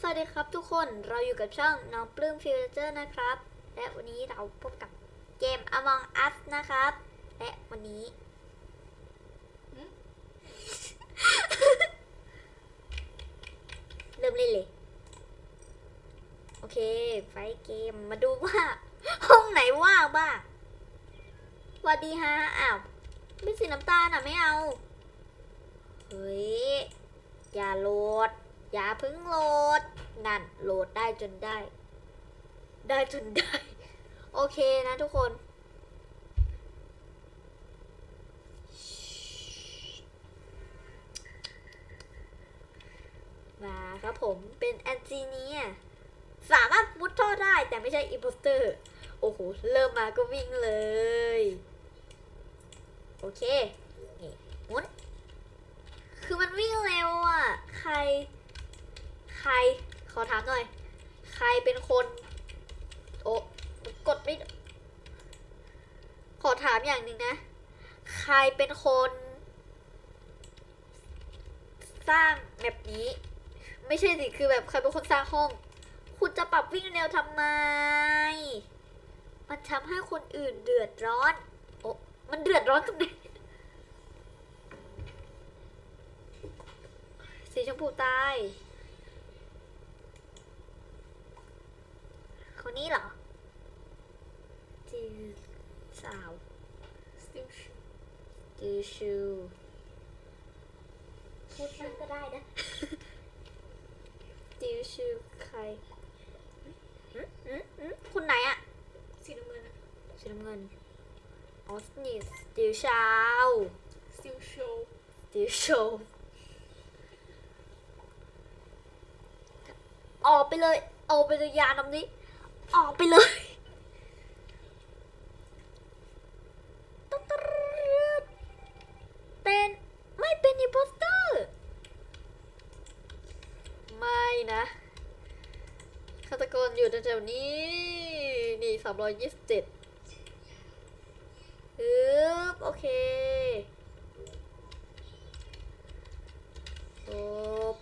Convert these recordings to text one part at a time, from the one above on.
สวัสดีครับทุกคนเราอยู่กับช่องน้องปลื้มฟิวเจอร์นะครับ และวันนี้เราพบกับเกม Among Us นะครับ และวันนี้ เริ่มเล่นเลย โอเค ไฟเกมมาดูว่า ห้องไหนว่างบ้างสวัสดีฮะอ้าวเป็นสีน้ำตาลอะ ไม่เอา เฮ้ย อย่าโหลด อย่าพึ่งโหลด นั่นโหลดได้จนได้ ได้จนได้ โอเคนะทุกคน มาครับผมเป็นแอนจีเนียสามารถมุดท่อได้แต่ไม่ใช่อิ p โพสเตอร์ โอ้โห เริ่มมาก็วิ่งเลย โอเค นี่มุนคือมันวิ่งเร็วอะ ใคร รขอถามหน่อย ใครเป็นคน โอ้กดไม่ ขอถามอย่างหนึ่งนะ ใครเป็นคน สร้างแบบนี้ ไม่ใช่สิคือแบบใครเป็นคนสร้างห้อง คุณจะปรับวิ่งเร็วทำไม มันทำให้คนอื่นเดือดร้อน โอ้มันเดือดร้อนตรงไหนสีชมพูตาย ค นนี้เหรอจือสาว Still sh จือชูพูดมันก็ได้นะจือชูใครหืมหืมหืมคุณไหนอะสีน้ำเงินอะสีน้ำเงินออสนิสจือชาว Still show จือโชว์ออกไปเลยออกไปเลยยานำนี้ ออกไปเลยตตเป็นไม่เป็นอิมโพสเตอร์ ไม่นะฆาตกรอยู่แถวๆนี้ นี่สามร้อยยี่สิบเจ็ดอึ๊บโอเคโอ๊บ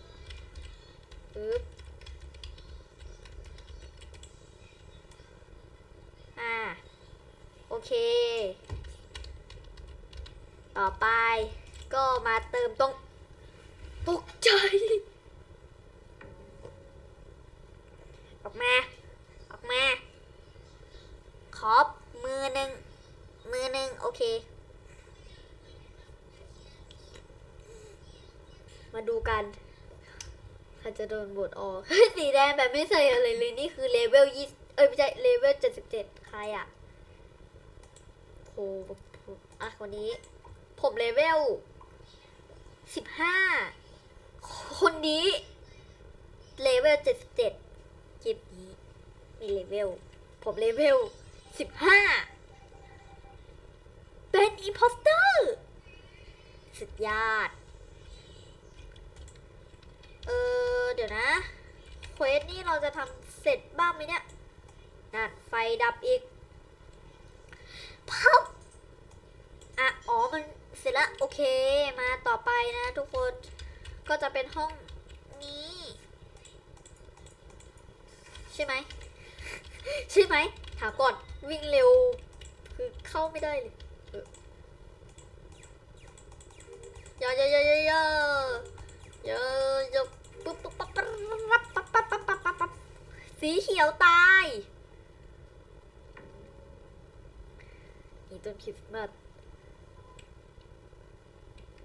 อึ๊บ อ่า โอ เค ต่อไปก็มาเติมตรงตกใจ ออกมา ออกมา ขอบมือหนึ่งมือหนึ่งโอเค มาดูกันใครจะโดนบทออกสีแดงแบบไม่ใส่อะไรเลย นี่คือเลเวลยี่เอ้ยไม่ใช่เลเวลเจ็ดสิบเจ็ดใครอะ หอะคนนี้ ผมเลเวลสิบห้าคนนี้เลเวลเจ็ดสิบเจ็ดคลิปนี้มีเลเวล ผมเลเวลสิบห้าเป็นอิมพอสเตอร์สุดยอดเออเดี๋ยวนะเควสนี่เราจะทำเสร็จบ้างไหมเนี่ยนั่นไฟดับอีก พับอะอ๋อมันเสร็จละโอเคมาต่อไปนะทุกคนก็จะเป็นห้องนี้ ใช่ไหมใช่ไหมถามก่อนวิ่งเร็ว คือเข้าไม่ได้เลยเยอะเยอะเยอะเยอะเยอะเยอะปุ๊บปุ๊บปั๊บปั๊บปั๊บปั๊บปั๊บปั๊บสีเขียวตาย นี่ต้นคริสต์มาส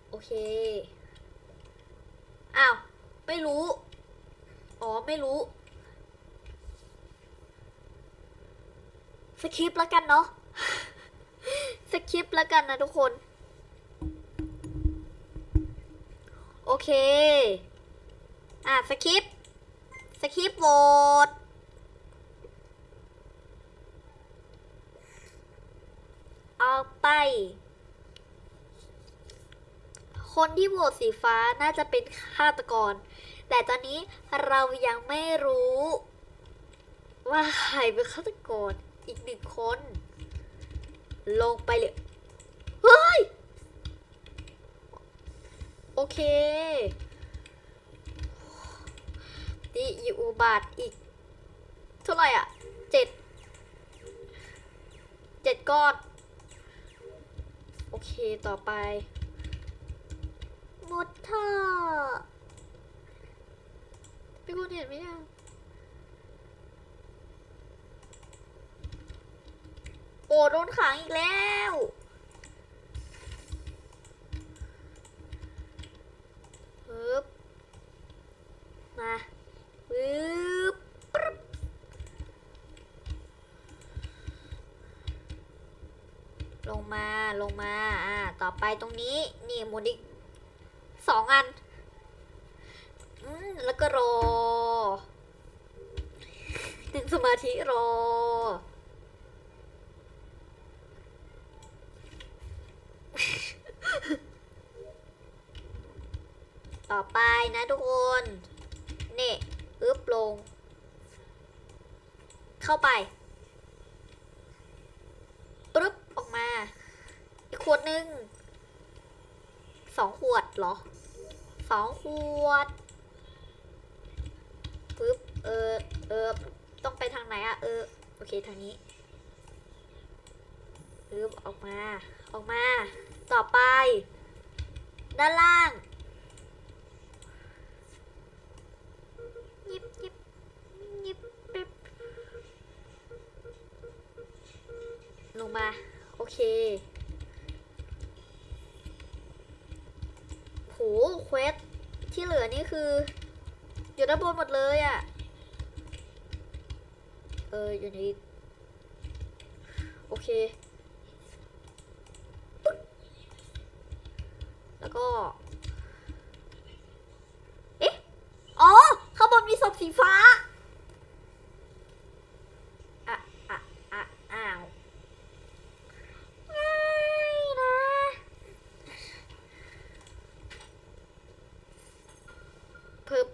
โอเค อ้าว ไม่รู้ อ๋อ ไม่รู้ สคริปต์แล้วกันเนาะ สคริปต์แล้วกันนะทุกคน โอเค อะ สคริปต์ สคริปต์โหวต เอาไป คนที่โหวตสีฟ้าน่าจะเป็นฆาตกร แต่ตอนนี้เรายังไม่รู้ ว่าใครเป็นฆาตกรอีกหนึ่งคน ลงไปเลย เฮ้ย โอเคนี่อีอุบาทอีก เท่าไหร่อะเจ็ดเจ็ดก้อน โอเคต่อไปมดท่อพี่คุณเห็นไหมอะโอ้โดนขังอีกแล้วปึ๊บมาปึ๊บปึ๊บลงมา ลงมาอ่าต่อไปตรงนี้นี่หมุนอีกสองอันอืมแล้วก็รอดึงสมาธิรอต่อไปนะทุกคน นี่ อึบลง เข้าไปปึ๊บออกมา อีกข วดหนึ่งสองขวดเหรอสองขวดปึ๊บเออเออต้องไปทางไหนอะเออโอเคทางนี้ปึ๊บออกมาออกมา ต่อไป ด้านล่างยิบยิบยิบปิ๊บลงมา โอเค โหเควสที่เหลือนี่ คืออยู่ด้านบนหมดเลยอะ่ะ เอออยู่ในโอเค แล้วก็ เอ๊ะ อ๋อ ข้างบนมีศพสีฟ้า อะอะอะอ้าวไม่นะ เพิ่ม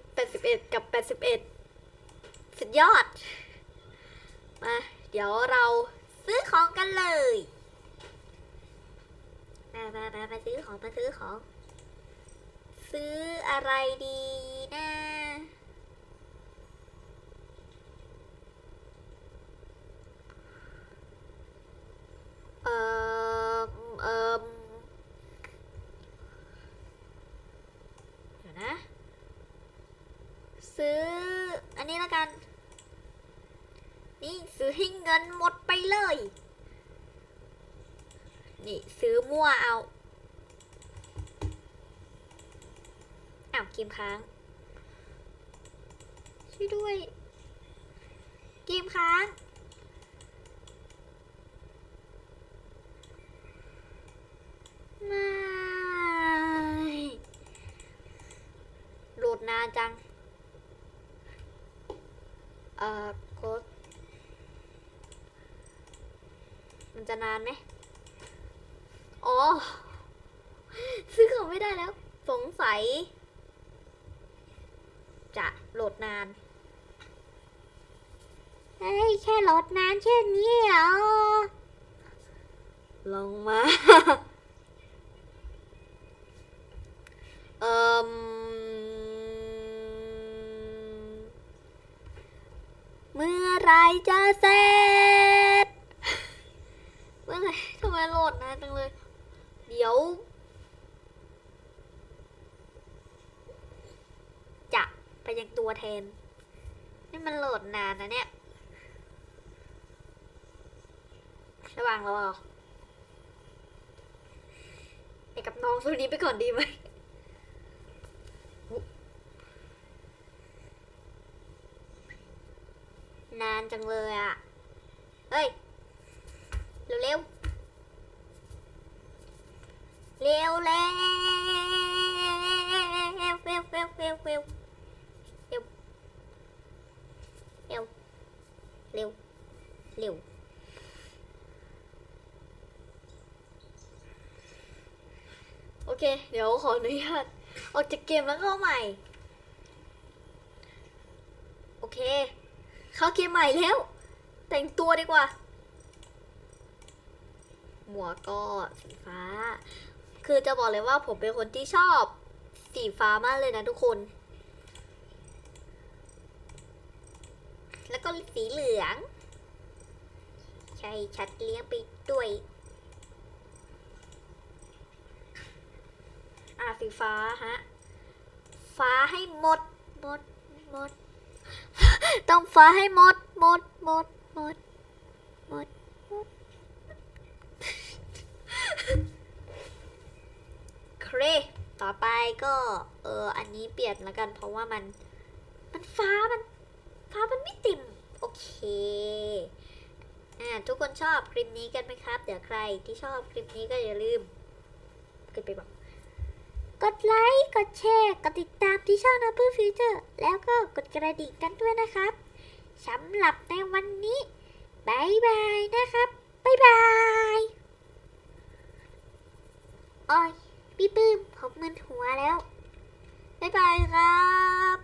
81กับ81สุดยอด มา เดี๋ยวเราซื้อของกันเลย มามามามาซื้อของมาซื้อของ ซื้ออะไรดีนะ เอ่อเอ่อเดี๋ยวนะ ซื้อ อันนี้แล้วกัน นี่ซื้อให้เงิ นหมดไปเลย นี่ซื้อมั่วเอาอ้าวเกมค้าง ช่วยด้วย เกมค้างไม่โหลดนานจัง เอ่อโค้ดมัน จะนานไหมอ๋อ ซื้อของไม่ได้แล้ว สงสัย จะโหลดนานเฮ้ยแค่โหลดนานแค่นี้เหรอ ลงมา เอ่มเมื่อไรจะเสร็จ ไหรทำไมโหลดนานจังเลย เดี๋ยว จะไปยังตัวแทน นี่มันโหลดนานนะเนี่ยระวังแล้วเหรอไปกับน้องตัวนี้ไปก่อนดีไหมนานจังเลยอะ เฮ้ย เร็วเร็วๆ เร็วเร็วเร็วเร็วเร็วเร็วเร็วเร็วเร็วเร็วเร็วโอเค เดี๋ยวขออนุญาตออกจากเกมแล้วเข้าใหม่ โอเค เข้าเกมใหม่แล้ว แต่งตัวดีกว่า หมวกก็สีฟ้า คือจะบอกเลยว่าผมเป็นคนที่ชอบสีฟ้ามากเลยนะทุกคน แล้วก็สีเหลือง ใช่ชัดเลี้ยงไปด้วยอ่าสีฟ้าฮะ ฟ้าให้หมดหมดหมด ต้องฟ้าให้หมดหมดหมดหมดหมด หมด เคร ต่อไป ก็เอออันนี้เปลี่ยนแล้วกัน เพราะว่ามันมันฟ้ามันฟ้ามันไม่ติ่มโอเคอ่าทุกคนชอบคลิปนี้กันไหมครับ เดี๋ยวใครที่ชอบคลิปนี้ก็อย่าลืมกดไปบอกกดไลค์กดแชร์กดติดตามที่ช่อง Apple Future แล้วก็กดกระดิ่งกันด้วยนะครับสำหรับในวันนี้บายบายนะครับบายบายโอ้ย พี่ปื้มผมมึนหัวแล้วบายบายครับ